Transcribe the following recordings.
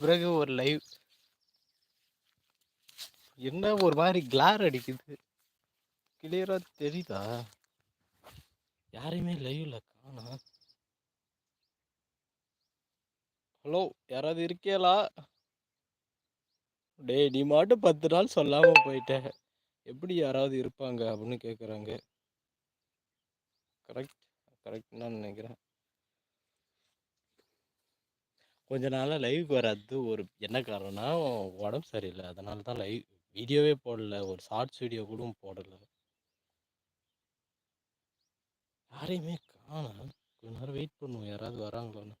பிறகு ஒரு லைவ். என்ன ஒரு மாதிரி கிளார் அடிக்குது. கிளியரா தெரியுதா? யாரையுமே லைவ்ல காணா. ஹலோ யாராவது இருக்கீங்களா டேய் நீ மட்டும் பத்து நாள் சொல்லாம போயிட்ட. எப்படி யாராவது இருப்பாங்க அப்படின்னு கேட்குறாங்க கரெக்ட் கரெக்ட் நான் நினைக்கிறேன். கொஞ்ச நாளாக லைவுக்கு வராது ஒரு என்ன காரணம்னா உடம்பு சரியில்லை. அதனால தான் லைவ் வீடியோவே போடல. ஒரு ஷார்ட்ஸ் வீடியோ கூட போடல. யாரையுமே காணும். கொஞ்ச நேரம் வெயிட் பண்ணுவோம். யாராவது வராங்களோன்னு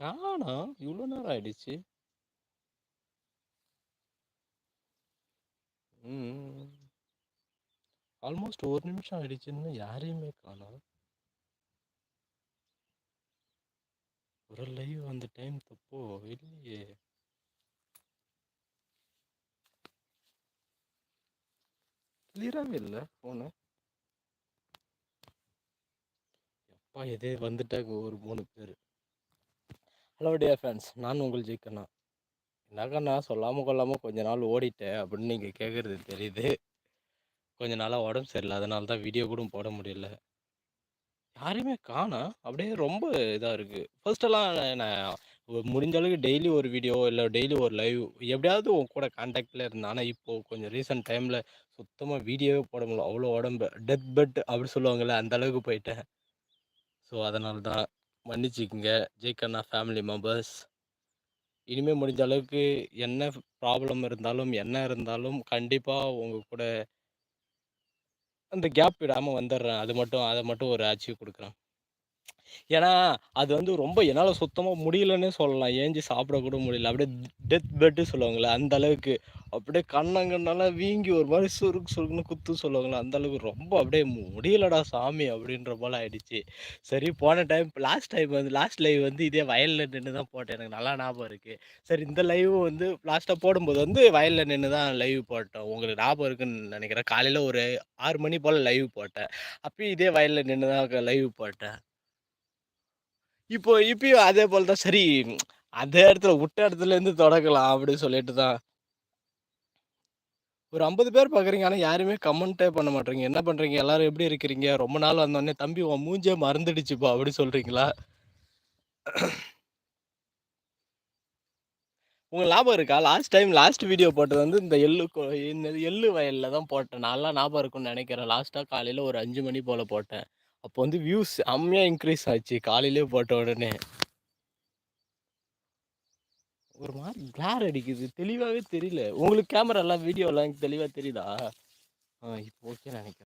காணும். இவ்வளோ நேரம் ஆயிடுச்சு. ம். ஆல்மோஸ்ட் ஒரு நிமிஷம் ஆயிடுச்சுன்னு யாரையுமே காணோம். ஒரு லைவ் அந்த டைம் தப்போ இல்லையே. கிளியராகவே இல்லை ஃபோனு எப்பா எதே வந்துட்டாங்க ஒரு மூணு பேர். ஹலோ டியர் ஃப்ரெண்ட்ஸ் நான் உங்கள் ஜெயிக்கண்ணா என்னக்கண்ணா சொல்லாமல் கொள்ளாமல் கொஞ்ச நாள் ஓடிட்டேன் அப்படின்னு நீங்கள் கேட்குறது தெரியுது. கொஞ்ச நாளாக உடம்பு சரியில்லை. அதனால தான் வீடியோ கூட போட முடியல. யாரையுமே காணோம் அப்படியே ரொம்ப இதாக இருக்குது ஃபர்ஸ்டெல்லாம் நான் முடிஞ்ச அளவுக்கு டெய்லி ஒரு வீடியோ இல்லை டெய்லி ஒரு லைவ் எப்படியாவது உன் கூட காண்டாக்டில் இருந்தேன். ஆனால் இப்போது கொஞ்சம் ரீசெண்ட் டைமில் சுத்தமாக வீடியோவே போட முடியல. அவ்வளோ உடம்பு. டெத் பெட் அப்படி சொல்லுவாங்கள்ல அந்த அளவுக்கு போயிட்டேன். ஸோ அதனால தான் மன்னிச்சிக்கங்க. ஜெய்கண்ணா ஃபேமிலி மெம்பர்ஸ் இனிமேல் முடிஞ்ச அளவுக்கு என்ன ப்ராப்ளம் இருந்தாலும் என்ன இருந்தாலும் கண்டிப்பாக உங்கள் கூட அந்த கேப் விடாமல் வந்துடுறேன் அது மட்டும் அதை மட்டும் ஒரு அச்சீவ் கொடுக்குறேன். ஏன்னா, அது வந்து ரொம்ப என்னால் சுத்தமாக முடியலன்னே சொல்லலாம். ஏஞ்சி சாப்பிடக்கூட முடியல. அப்படியே டெத் பெட்டு சொல்லுவாங்கல்ல, அந்த அளவுக்கு. அப்படியே கண்ணங்கண்ணெல்லாம் வீங்கி ஒரு மாதிரி சுருக்கு சுருக்குன்னு குத்து சொல்லுவாங்கல்ல, அந்த அளவுக்கு ரொம்ப அப்படியே "முடியலடா சாமி" அப்படின்ற போல ஆயிடுச்சு. சரி போன டைம் லாஸ்ட் டைம் வந்து லாஸ்ட் லைவ் வந்து இதே வயலில் நின்று தான் போட்டேன். எனக்கு நல்லா ஞாபகம் இருக்குது சரி இந்த லைவும் வந்து லாஸ்ட்டாக போடும்போது வந்து வயலில் நின்று தான் லைவ் போட்டோம். உங்களுக்கு ஞாபகம் இருக்குன்னு நினைக்கிறேன் காலையில் ஒரு ஆறு மணி போல் லைவ் போட்டேன். அப்பயும் இதே வயலில் நின்று தான் லைவ் போட்டேன். இப்போ இப்பயும் அதே போல தான் சரி அதே இடத்துல விட்ட இடத்துல இருந்து தொடக்கலாம் அப்படின்னு சொல்லிட்டு தான் ஒரு 50 பேர் பார்க்குறீங்க. ஆனால் யாருமே கமெண்ட்டே பண்ண மாட்டேறீங்க என்ன பண்ணுறீங்க எல்லாரும் எப்படி இருக்கிறீங்க? ரொம்ப நாள் வந்தோடனே "தம்பி உன் மூஞ்சே மறந்துடுச்சுப்பா" அப்படி சொல்கிறீங்களா உங்களுக்கு லாபம் இருக்கா? லாஸ்ட் டைம் லாஸ்ட் வீடியோ போட்டது வந்து இந்த எள்ளு இந்த எள்ளு வயலில் தான் போட்டேன். நல்லா ஞாபகம் இருக்கும்னு நினைக்கிறேன் லாஸ்ட்டாக காலையில் ஒரு அஞ்சு மணி போல் போட்டேன். அப்போ வந்து வியூஸ் செம்மையாக இன்க்ரீஸ் ஆச்சு. காலையிலேயே போட்ட உடனே. ஒரு மாதிரி கிளார் அடிக்குது. தெளிவாகவே தெரியல. உங்களுக்கு கேமராலாம் வீடியோலாம் தெளிவாக தெரியுதா? ஆ இப்போ ஓகே நினைக்கிறேன்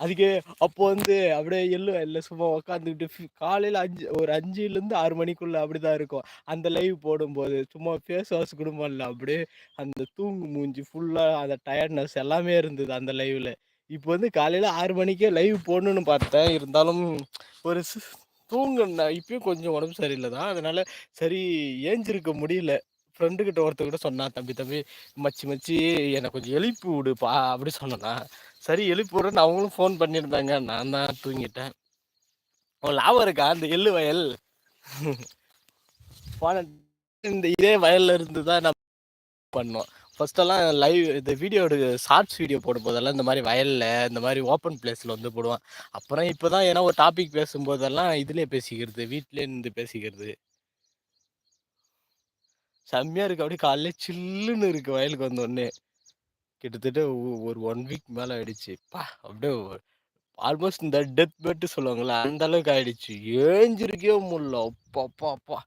அதுக்கு அப்போ வந்து அப்படியே எள்ளு இல்லை சும்மா உட்காந்துக்கிட்டு ஃபி காலையில 5 ஒரு 5லேருந்து 6 மணிக்குள்ள அப்படிதான் இருக்கும். அந்த லைவ் போடும்போது சும்மா ஃபேஸ் வாஷ் குடும்பம் இல்லை அப்படியே அந்த தூங்கு மூஞ்சி ஃபுல்லாக அந்த டயர்ட்னஸ் எல்லாமே இருந்தது அந்த லைவில் இப்போ வந்து காலையில ஆறு மணிக்கே லைவ் போடணும்னு பார்த்தேன். இருந்தாலும் ஒரு தூங்கினேன் இப்பயும் கொஞ்சம் உடம்பு சரியில்லை தான். அதனால சரி ஏஞ்சிருக்க முடியல. ஃப்ரெண்டு கிட்ட கூட சொன்னான், "தம்பி தம்பி மச்சி மச்சி என்னை கொஞ்சம் எழுப்பி விடுப்பா" அப்படி சொன்னேனா. சரி எழுப்பி விடுறேன்னு அவங்களும் ஃபோன் பண்ணியிருந்தாங்க. நான் தான் தூங்கிட்டேன். அவன் லாபம் இருக்கா? அந்த எள்ளு வயல். போன இந்த இதே வயல்ல இருந்து தான் நான் பண்ணோம். ஃபர்ஸ்ட்டெல்லாம் லைவ் இந்த வீடியோ ஷார்ட்ஸ் வீடியோ போடும்போதெல்லாம் இந்த மாதிரி வயலில் இந்த மாதிரி ஓப்பன் பிளேஸில் வந்து போடுவான் அப்புறம் இப்போ தான் ஏன்னா ஒரு டாபிக் பேசும்போதெல்லாம் இதுலேயே பேசிக்கிறது. வீட்டிலே இருந்து பேசிக்கிறது. செம்மையாக இருக்கு. அப்படியே காலையில சில்லுன்னு இருக்கு வயலுக்கு வந்தோடனே கிட்டத்தட்ட ஒரு ஒன் வீக் மேலே ஆயிடுச்சு. பா அப்படியே ஆல்மோஸ்ட் இந்த டெத் பெட்டு சொல்லுவாங்கள்ல அந்த அளவுக்கு ஆயிடுச்சு. ஏஞ்சிருக்கே முடியல. அப்பா அப்பா அப்பா!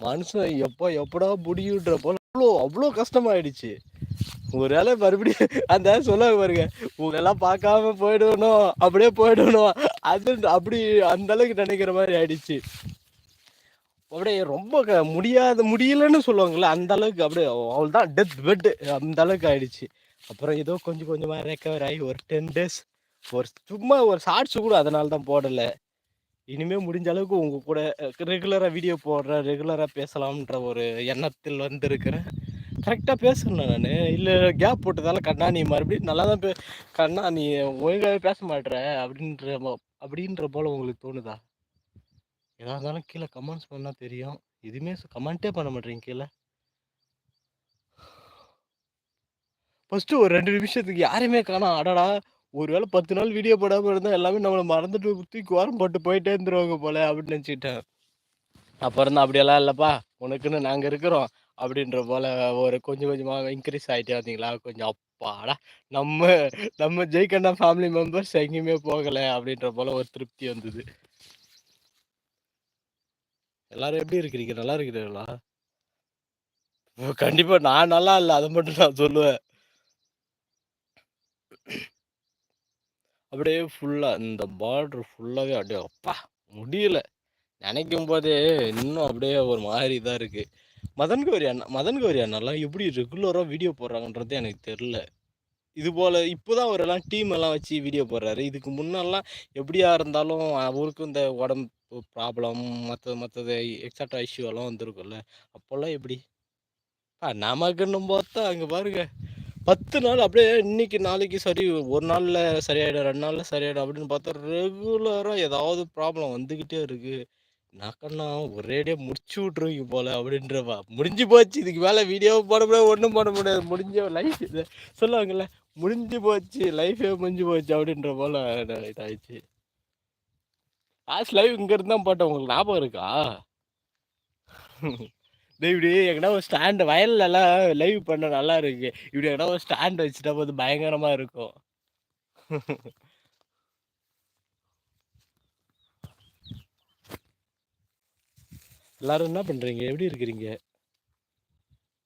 மனுஷன் எப்போ எப்படா முடியுன்ற போல அவ்வளோ அவ்வளோ கஷ்டமாயிடுச்சு. ஒரு வேளை மறுபடியும் அந்த சொல்லுவாங்க பாருங்க, "உங்களெல்லாம் பார்க்காம போயிடணும், அப்படியே போயிடணும்." அது அப்படி அந்த அளவுக்கு நினைக்கிற மாதிரி ஆயிடுச்சு. அப்படியே ரொம்ப க முடியாத முடியலன்னு சொல்லுவாங்கல்ல, அந்த அளவுக்கு அப்படியே அவ்வளோதான் டெத் பெட் அந்த அளவுக்கு ஆயிடுச்சு. அப்புறம் ஏதோ கொஞ்சம் கொஞ்சமாக ரெக்கவர் ஆகி ஒரு 10 டேஸ் ஒரு சும்மா ஒரு ஷார்ட்ஸ் கூட அதனால தான் போடலை இனிமே முடிஞ்ச அளவுக்கு உங்க கூட ரெகுலராக ரெகுலரா வீடியோ போடுற ரெகுலரா பேசலாம்ன்ற ஒரு எண்ணத்தில் வந்திருக்கிறேன். கரெக்டாக பேசணும் நான். இல்லை கேப் போட்டதால கண்ணா நீ மறுபடியும் நல்லா தான் பே கண்ணா நீ ஒழுங்காகவே பேச மாட்ற அப்படின்ற அப்படின்ற போல உங்களுக்கு தோணுதா? எதாக இருந்தாலும் கீழே கமெண்ட்ஸ் பண்ணால் தெரியும். எதுவுமே கமெண்ட்டே பண்ண மாட்டேறீங்க கீழே. ஃபஸ்ட்டு ஒரு ரெண்டு நிமிஷத்துக்கு யாரையுமே காணும். அடடா! ஒருவேளை பத்து நாள் வீடியோ போடாமல் இருந்தால் எல்லாமே நம்மளை மறந்துட்டு தூக்கி ஓரம் போட்டு போயிட்டே இருந்துருவாங்க போல அப்படின்னு நினச்சிக்கிட்டேன் அப்புறம் தான் அப்படியெல்லாம் இல்லைப்பா உனக்குன்னு நாங்கள் இருக்கிறோம் அப்படின்ற போல ஒரு கொஞ்சம் கொஞ்சமாக இன்க்ரீஸ் ஆகிட்டே வந்தீங்களா? கொஞ்சம் அப்பாடா நம்ம நம்ம ஜெயிக்கண்ணா ஃபேமிலி மெம்பர்ஸ் எங்கேயுமே போகலை அப்படின்ற போல ஒரு திருப்தி வந்தது. எல்லாரும் எப்படி இருக்கிறீங்க? நல்லா இருக்கிறீங்களா கண்டிப்பாக நான் நல்லா இல்லை அதை மட்டும் நான் சொல்லுவேன். அப்படியே ஃபுல்லாக இந்த பார்டர் ஃபுல்லாகவே அப்படியே அப்பா முடியல. நினைக்கும் போதே இன்னும் அப்படியே ஒரு மாதிரி தான் இருக்குது மதன் கௌரி அண்ணா மதன் கௌரி அண்ணாலாம் எப்படி ரெகுலராக வீடியோ போடுறாங்கன்றது எனக்கு தெரில இது போல் இப்போ தான் அவரெல்லாம் டீம் எல்லாம் வச்சு வீடியோ போடுறாரு. இதுக்கு முன்னெல்லாம் எப்படியா இருந்தாலும் அவருக்கும் இந்த உடம்பு ப்ராப்ளம் மற்ற மற்றது எக்ஸட்ரா இஷ்யூ எல்லாம் வந்திருக்கும்ல. அப்போல்லாம் எப்படி? ஆ நமக்குன்னும் பார்த்தா அங்கே பாருங்க. பத்து நாள் அப்படியே இன்னைக்கு நாளைக்கு சரி ஒரு நாளில் சரியாயிடும் ரெண்டு நாளில் சரியாயிடும் அப்படின்னு பார்த்தா ரெகுலராக ஏதாவது ப்ராப்ளம் வந்துக்கிட்டே இருக்கு. நக்கண்ணா ஒரேடியாக முடிச்சு விட்ருவீங்க போல அப்படின்றவா முடிஞ்சு போச்சு. இதுக்கு மேலே வீடியோ போட முடியாது ஒன்றும் போட முடியாது. முடிஞ்ச லைஃப் இது. சொல்லுவாங்கல்ல முடிஞ்சு போச்சு லைஃபே முடிஞ்சு போச்சு அப்படின்ற போல இதாயிடுச்சு லாஸ்ட் லைவ் இங்கேருந்து தான் போட்டேன் உங்களுக்கு ஞாபகம் இருக்கா? இப்படி எங்கன்னா ஒரு ஸ்டாண்டு எல்லாம் லைவ் பண்ண நல்லா இருக்கு. இப்படி எங்கன்னா ஒரு ஸ்டாண்ட் வச்சுட்டா போது பயங்கரமா இருக்கும். எல்லாரும் என்ன பண்றீங்க? எப்படி இருக்கிறீங்க?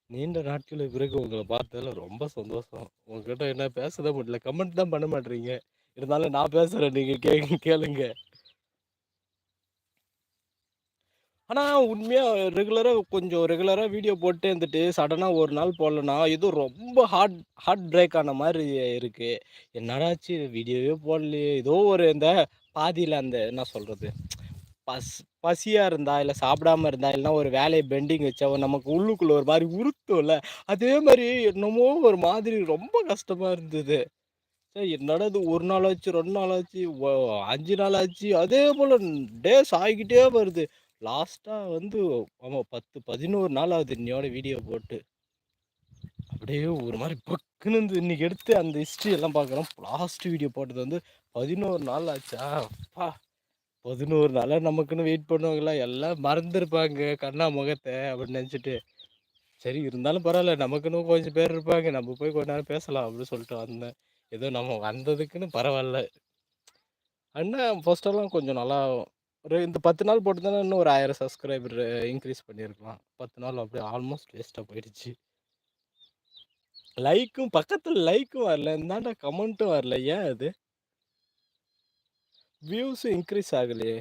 நீண்ட நாட்களுக்கு பிறகு உங்களை பார்த்ததுல ரொம்ப சந்தோஷம். உங்ககிட்ட என்ன பேசதான் முடியல. கமெண்ட் தான் பண்ண மாட்டீங்க. இருந்தாலும் நான் பேசுறேன். நீங்க கேளுங்க. ஆனால் உண்மையாக ரெகுலராக கொஞ்சம் ரெகுலராக வீடியோ போட்டு இருந்துட்டு சடனாக ஒரு நாள் போடலன்னா ஏதோ ரொம்ப ஹார்ட் ஹார்ட் பிரேக் ஆன மாதிரி இருக்குது என்னடாச்சு வீடியோவே போடலையே. ஏதோ ஒரு இந்த பாதியில் அந்த என்ன சொல்கிறது பஸ் பசியாக இருந்தா இல்லை சாப்பிடாம இருந்தா இல்லைனா ஒரு வேலையை பெண்டிங் வச்சா நமக்கு உள்ளுக்குள்ளே ஒரு மாதிரி உறுத்தும்ல. அதே மாதிரி என்னமோ ஒரு மாதிரி ரொம்ப கஷ்டமாக இருந்தது. சரி என்னடா இது ஒரு நாள் ஆச்சு ரெண்டு நாள் ஆச்சு அஞ்சு நாள் ஆச்சு அதே போல் டேஸ் ஆகிக்கிட்டே வருது. லாஸ்ட்டாக வந்து ஆமாம் பத்து பதினோரு நாள் ஆகுது இன்னையோட வீடியோ போட்டு அப்படியே ஒரு மாதிரி பக்குன்னு இருந்து இன்னைக்கு எடுத்து அந்த ஹிஸ்ட்ரி எல்லாம் பார்க்குறோம். லாஸ்ட் வீடியோ போட்டது வந்து பதினோரு நாள் ஆச்சா. அப்பா பதினோரு நாளாக நமக்குன்னு வெயிட் பண்ணுவாங்களா? எல்லாம் மறந்துருப்பாங்க கண்ணா முகத்தை அப்படின்னு நினச்சிட்டு. சரி இருந்தாலும் பரவாயில்ல நமக்குன்னு கொஞ்சம் பேர் இருப்பாங்க. நம்ம போய் கொஞ்ச நேரம் பேசலாம் அப்படின்னு சொல்லிட்டு வந்தேன். ஏதோ நம்ம வந்ததுக்குன்னு பரவாயில்ல. அண்ணா ஃபஸ்ட்டெல்லாம் கொஞ்சம் நல்லா ஒரு இந்த பத்து நாள் போட்டுதானே இன்னும் ஒரு ஆயிரம் சப்ஸ்கிரைபர் இன்க்ரீஸ் பண்ணியிருக்கலாம். பத்து நாள் அப்படியே ஆல்மோஸ்ட் வேஸ்ட்டாக போயிடுச்சு. லைக்கும் பக்கத்தில் லைக்கும் வரல. இந்தாண்டா கமெண்ட்டும் வரல. ஏன் அது? வியூஸும் இன்க்ரீஸ் ஆகலையே.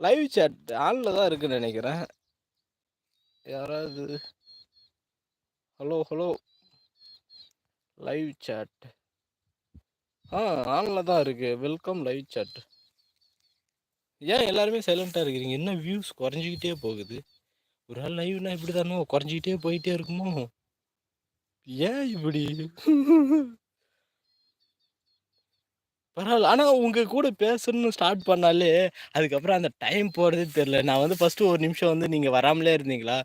லைவ் சேட் ஆனில் தான் இருக்குன்னு நினைக்கிறேன். யாராவது? ஹலோ ஹலோ லைவ் சேட் ஆ ஆனில் தான் இருக்குது வெல்கம் லைவ் சேட் ஏன் எல்லாருமே சைலண்ட்டாக இருக்கிறீங்க? என்ன வியூஸ் குறைஞ்சிக்கிட்டே போகுது? ஒரு நாள் லைவ்னா இப்படி தானோ குறைஞ்சிக்கிட்டே போயிட்டே இருக்குமோ? ஏன் இப்படி? பரவாயில்ல. ஆனால் உங்கள் கூட பேசணும்னு ஸ்டார்ட் பண்ணாலே அதுக்கப்புறம் அந்த டைம் போகிறதே தெரில நான் வந்து ஃபஸ்ட்டு ஒரு நிமிஷம் வந்து நீங்கள் வராமலே இருந்தீங்களா?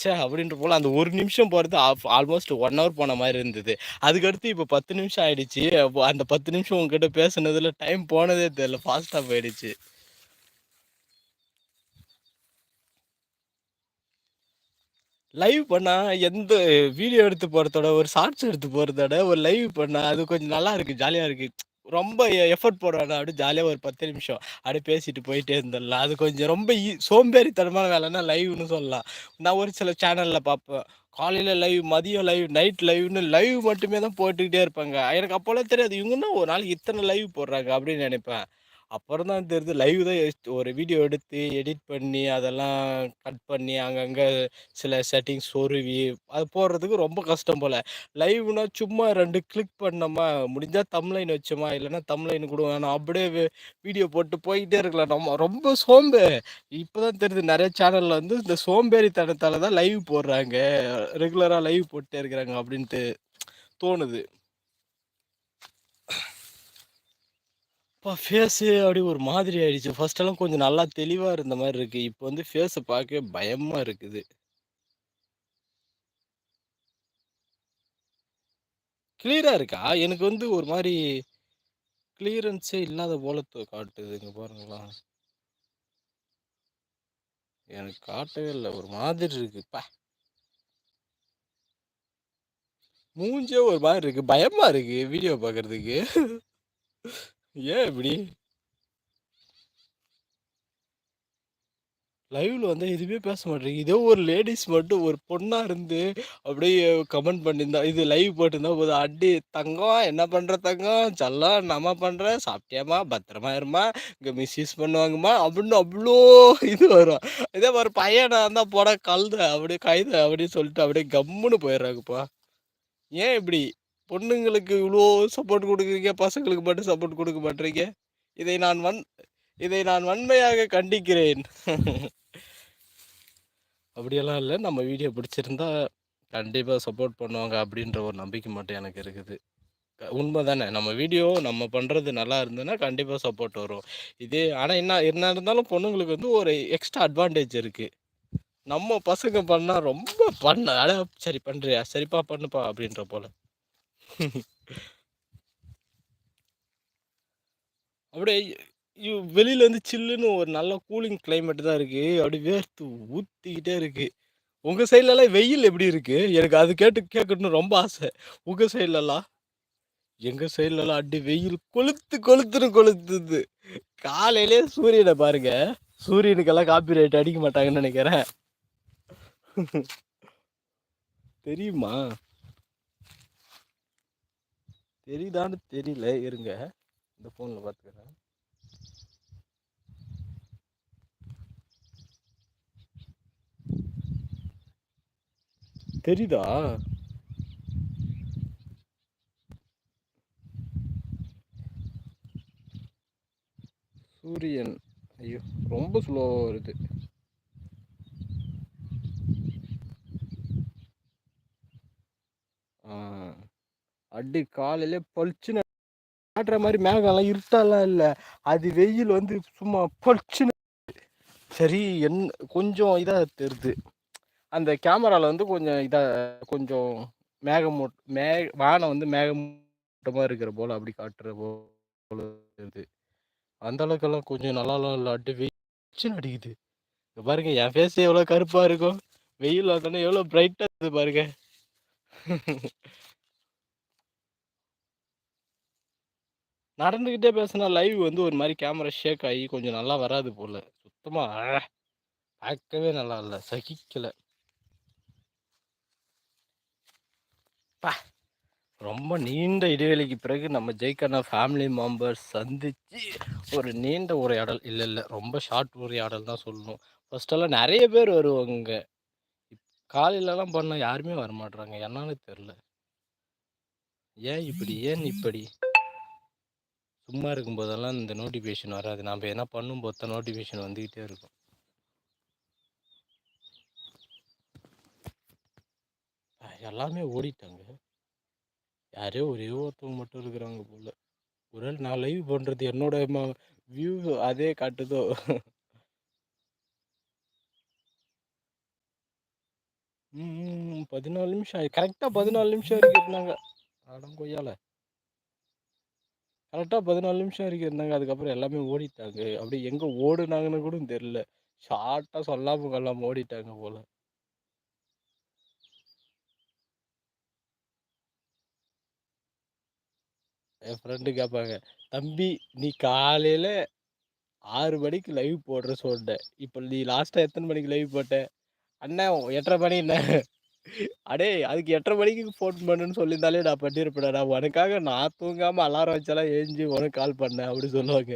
சே அப்படின்ற போல் அந்த ஒரு நிமிஷம் போகிறது ஆல்மோஸ்ட் ஒன் ஹவர் போன மாதிரி இருந்தது. அதுக்கடுத்து இப்போ பத்து நிமிஷம் ஆயிடுச்சு. அந்த பத்து நிமிஷம் உங்ககிட்ட பேசுனதில் டைம் போனதே தெரில ஃபாஸ்ட்டாக போயிடுச்சு. லைவ் பண்ணால் எந்த வீடியோ எடுத்து போகிறதோட ஒரு ஷார்ட்ஸ் எடுத்து போறதோட ஒரு லைவ் பண்ணால் அது கொஞ்சம் நல்லா இருக்கு ஜாலியாக இருக்குது ரொம்ப எஃபர்ட் போட வேணாம் அப்படியே ஜாலியாக ஒரு பத்து நிமிஷம் அப்படியே பேசிட்டு போயிட்டே இருந்துடலாம். அது கொஞ்சம் ரொம்ப e, சோம்பேறித்தனமான வேலைன்னா லைவ்னு சொல்லலாம். நான் ஒரு சில சேனலில் பார்ப்பேன். காலையில் லைவ் மதியம் லைவ் நைட் லைவ்னு லைவ் மட்டுமே தான் போட்டுக்கிட்டே இருப்பாங்க. எனக்கு அப்போல்லாம் தெரியாது இவங்கன்னா ஒரு நாள் இத்தனை லைவ் போடுறாங்க அப்படின்னு நினைப்பேன். அப்புறம் தான் தெரியுது லைவ் தான் ஒரு வீடியோ எடுத்து எடிட் பண்ணி அதெல்லாம் கட் பண்ணி அங்கங்கே சில செட்டிங்ஸ் சொருவி அது போடுறதுக்கு ரொம்ப கஷ்டம் போல். லைவ்னா சும்மா ரெண்டு கிளிக் பண்ணோமா முடிஞ்சால் தம்லைன் வச்சோமா இல்லைன்னா தம்லைன் கூட வேணும் அப்படியே வீடியோ போட்டு போய்கிட்டே இருக்கலாம். நம்ம ரொம்ப சோம்பே. இப்போ தான் தெரியுது நிறைய சேனலில் வந்து இந்த சோம்பேறித்தனத்தால் தான் லைவ் போடுறாங்க. ரெகுலராக லைவ் போட்டே இருக்கிறாங்க அப்படின்ட்டு தோணுது. அப்பா ஃபேஸு அப்படி ஒரு மாதிரி ஆயிடுச்சு ஃபர்ஸ்ட்டெல்லாம் கொஞ்சம் நல்லா தெளிவாக இருந்த மாதிரி இருக்கு. இப்போ வந்து ஃபேஸை பார்க்கவே பயமா இருக்குது. கிளியரா இருக்கா? எனக்கு வந்து ஒரு மாதிரி கிளியரன்ஸே இல்லாத போல காட்டுதுங்க காட்டுது. எனக்கு காட்டவே இல்லை ஒரு மாதிரி இருக்குப்பா மூஞ்சே ஒரு மாதிரி இருக்கு. பயமா இருக்கு வீடியோ பார்க்கறதுக்கு. ஏன் இப்படி? லைவ்ல வந்து எதுவுமே பேச மாட்டேங்குது. இதோ ஒரு லேடிஸ் மட்டும் ஒரு பொண்ணா இருந்து அப்படியே கமெண்ட் பண்ணியிருந்தா, இது லைவ் போட்டிருந்தா போதும். "அடி தங்கம் என்ன பண்ற தங்கம்? செல்லம் நம்ம பண்ற? சாப்பிட்டியாமா பத்திரமா இரும்மா. இங்க மிஸ்யூஸ் பண்ணுவாங்கம்மா" அப்படின்னு அவ்வளோ இது வரும். இதே ஒரு பையனாக இருந்தா போட கழுத அப்படியே கைத அப்படின்னு சொல்லிட்டு அப்படியே கம்முன்னு போயிடுறாங்கப்பா. ஏன் இப்படி? பொண்ணுங்களுக்கு இவ்வளோ சப்போர்ட் கொடுக்குறீங்க பசங்களுக்கு மட்டும் சப்போர்ட் கொடுக்க மாட்டீங்க இதை நான் வன் இதை நான் வன்மையாக கண்டிக்கிறேன். அப்படியெல்லாம் இல்லை நம்ம வீடியோ பிடிச்சிருந்தா கண்டிப்பாக சப்போர்ட் பண்ணுவாங்க அப்படின்ற ஒரு நம்பிக்கை மட்டும் எனக்கு இருக்குது. க தானே. நம்ம வீடியோ நம்ம பண்ணுறது நல்லா இருந்ததுன்னா கண்டிப்பாக சப்போர்ட் வரும். இதே ஆனால் என்ன என்ன இருந்தாலும் பொண்ணுங்களுக்கு வந்து ஒரு எக்ஸ்ட்ரா அட்வான்டேஜ் இருக்குது நம்ம பசங்க பண்ணால் ரொம்ப பண்ண அட சரி பண்ணுறியா சரிப்பா பண்ணுப்பா அப்படின்ற போல் அப்படியே யு வெளியில வந்து சில்லுன்னு ஒரு நல்ல கூலிங் கிளைமேட் தான் இருக்கு. அப்படியே வேர்த்து ஊத்திக்கிட்டே இருக்கு. உங்க சைட்லலாம் வெயில் எப்படி இருக்கு? எனக்கு அது கேட்டு கேட்கணும்னு ரொம்ப ஆசை. உங்க சைட்லலாம்? எங்க சைட்லலாம் அடி வெயில் கொளுத்து கொளுத்துன்னு கொளுத்துது. காலையிலேயே சூரியனை பாருங்க. சூரியனுக்கெல்லாம் காப்பி ரைட் அடிக்க மாட்டாங்கன்னு நினைக்கிறேன் தெரியுமா? தெரியுதான்னு தெரியல. இருங்க. இந்த ஃபோனில் பார்த்துக்கிறேன். தெரியுதா? சூரியன். ஐயோ! ரொம்ப ஸ்லோவாக வருது. அப்படி காலையில பளிச்சுன்னு காட்டுற மாதிரி மேகம்லாம் இருட்டாலாம் இல்லை அது வெயில் வந்து சும்மா பளிச்சுன்னு சரி என் கொஞ்சம் இதாக தெரிது. அந்த கேமராவில் வந்து கொஞ்சம் இதாக கொஞ்சம் மேகமூட் மே வானம் வந்து மேகமூட்டமாக இருக்கிற போல் அப்படி காட்டுற போல தெரியுது. அந்த அளவுக்கெல்லாம் கொஞ்சம் நல்லாலாம் இல்ல. அடி வெயிச்சுன்னு அடிக்குது. பாருங்க என் ஃபேஸ் எவ்வளோ கருப்பாக இருக்கும். வெயில் வந்தோனே எவ்வளோ பிரைட்டாக இருக்குது பாருங்க. நடந்துக்கிட்டே பேசினா லைவ் வந்து ஒரு மாதிரி கேமரா ஷேக் ஆகி கொஞ்சம் நல்லா வராது போல. சுத்தமாக பார்க்கவே நல்லா இல்லை சகிக்கலை பா ரொம்ப நீண்ட இடைவெளிக்கு பிறகு நம்ம ஜெய்கண்ணா ஃபேமிலி மெம்பர்ஸ் சந்தித்து ஒரு நீண்ட உரையாடல் இல்லை இல்லை ரொம்ப ஷார்ட் உரையாடல் தான் சொல்லணும். ஃபஸ்ட்டெல்லாம் நிறைய பேர் வருவாங்க. இப் காலையிலலாம் பண்ணால் யாருமே வரமாட்றாங்க. என்னன்னு தெரில ஏன் இப்படி? ஏன் இப்படி? சும்மா இருக்கும்போதெல்லாம் இந்த நோட்டிஃபிகேஷன் வராது. நம்ம எதனா பண்ணும்போது தான் நோட்டிஃபிகேஷன் வந்துக்கிட்டே இருக்கும். எல்லாமே ஓடிட்டாங்க. யாரோ ஒரே ஒருத்தவங்க மட்டும் இருக்கிறாங்க போல. நாள் நான் லைவ் பண்ணுறது என்னோட ம வியூ அதே காட்டுதோ? பதினாலு நிமிஷம் கரெக்டாக பதினாலு நிமிஷம் வரைக்கும் இருந்தாங்க. அடங்கொய்யால! கரெக்ட்டா 14 நிமிஷம் வரைக்கும் இருந்தாங்க. அதுக்கப்புறம் எல்லாமே ஓடிட்டாங்க. அப்படியே எங்க ஓடுனாங்கன்னு கூட தெரில ஷார்ட்டா சொல்லாமல் கொள்ளாம ஓடிட்டாங்க போல. என் ஃப்ரெண்டு கேட்பாங்க, "தம்பி நீ காலையில ஆறு மணிக்கு லைவ் போடுற சொல்லிட்ட இப்ப நீ லாஸ்ட்டா எத்தனை மணிக்கு லைவ் போட்ட?" "அண்ணே 8:30 மணிண்ணே." அடே அதுக்கு எட்டரை மணிக்கு ஃபோன் பண்ணுன்னு சொல்லியிருந்தாலே நான் பண்ணியிருப்பேன் நான் உனக்காக நான் தூங்காம அலாரம் வச்சாலாம் ஏஞ்சி உனக்கு கால் பண்ணேன் அப்படி சொல்லுவாங்க.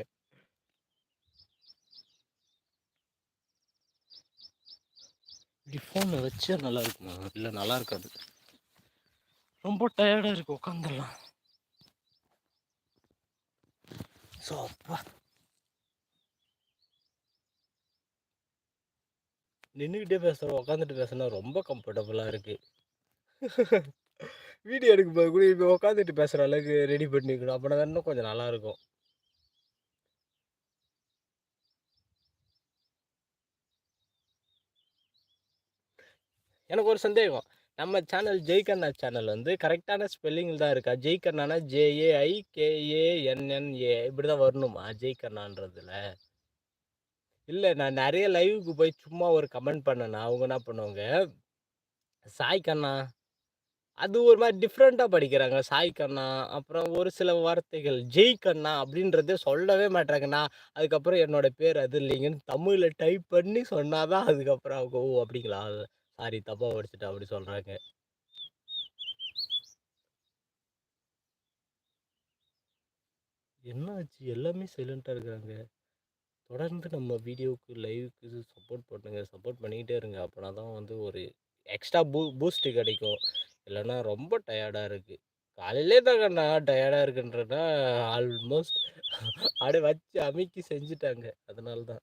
இப்படி ஃபோனில் வச்சா நல்லா இருக்குமா? இல்லை நல்லா இருக்காது. ரொம்ப டயர்டாக இருக்கு உட்காந்துடலாம் ஸோ அப்பா. நின்றுக்கிட்டே பேசுகிறோம் உட்காந்துட்டு பேசுனா ரொம்ப கம்ஃபர்டபுளாக இருக்குது வீடியோ எடுக்கும்போது கூட இப்போ உட்காந்துட்டு பேசுகிற அளவுக்கு ரெடி பண்ணிக்கணும் அப்படின்னா இன்னும் கொஞ்சம் நல்லாயிருக்கும் எனக்கு ஒரு சந்தேகம். நம்ம சேனல் ஜெய்கண்ணா சேனல் வந்து கரெக்டான ஸ்பெல்லிங்கில் தான் இருக்கா? ஜெய்கண்ணானா ஜேஏஐ கேஏஎன்என்ஏ இப்படி தான் வரணுமா? ஜெய்கண்ணான்றதுல. இல்லை நான் நிறைய லைவுக்கு போய் சும்மா ஒரு கமெண்ட் பண்ணேன்னா அவங்க என்ன பண்ணுவாங்க சாய் கண்ணா. அது ஒரு மாதிரி டிஃப்ரெண்ட்டாக படிக்கிறாங்க. சாய் கண்ணா. அப்புறம் ஒரு சில வார்த்தைகள் ஜெய் கண்ணா அப்படின்றதே சொல்லவே மாட்டாங்கண்ணா அதுக்கப்புறம் என்னோட பேர் அது இல்லைங்கன்னு தமிழில் டைப் பண்ணி சொன்னாதான் அதுக்கப்புறம் அவங்க ஓ அப்படிங்களா? சாரி தப்பாக படிச்சுட்டு அப்படி சொல்கிறாங்க என்ன ஆச்சு எல்லாமே சைலண்ட்டாக இருக்கிறாங்க. தொடர்ந்து நம்ம வீடியோவுக்கு லைவுக்கு சப்போர்ட் பண்ணுங்க. சப்போர்ட் பண்ணிக்கிட்டே இருங்க. அப்படின்னா தான் வந்து ஒரு எக்ஸ்ட்ரா பூ பூஸ்ட்டு கிடைக்கும். இல்லைன்னா ரொம்ப டயர்டாக இருக்குது காலையிலே தாங்கண்ணா டயர்டாக இருக்குன்றனா ஆல்மோஸ்ட் அப்படியே வச்சு அமைக்கி செஞ்சுட்டாங்க. அதனால தான்.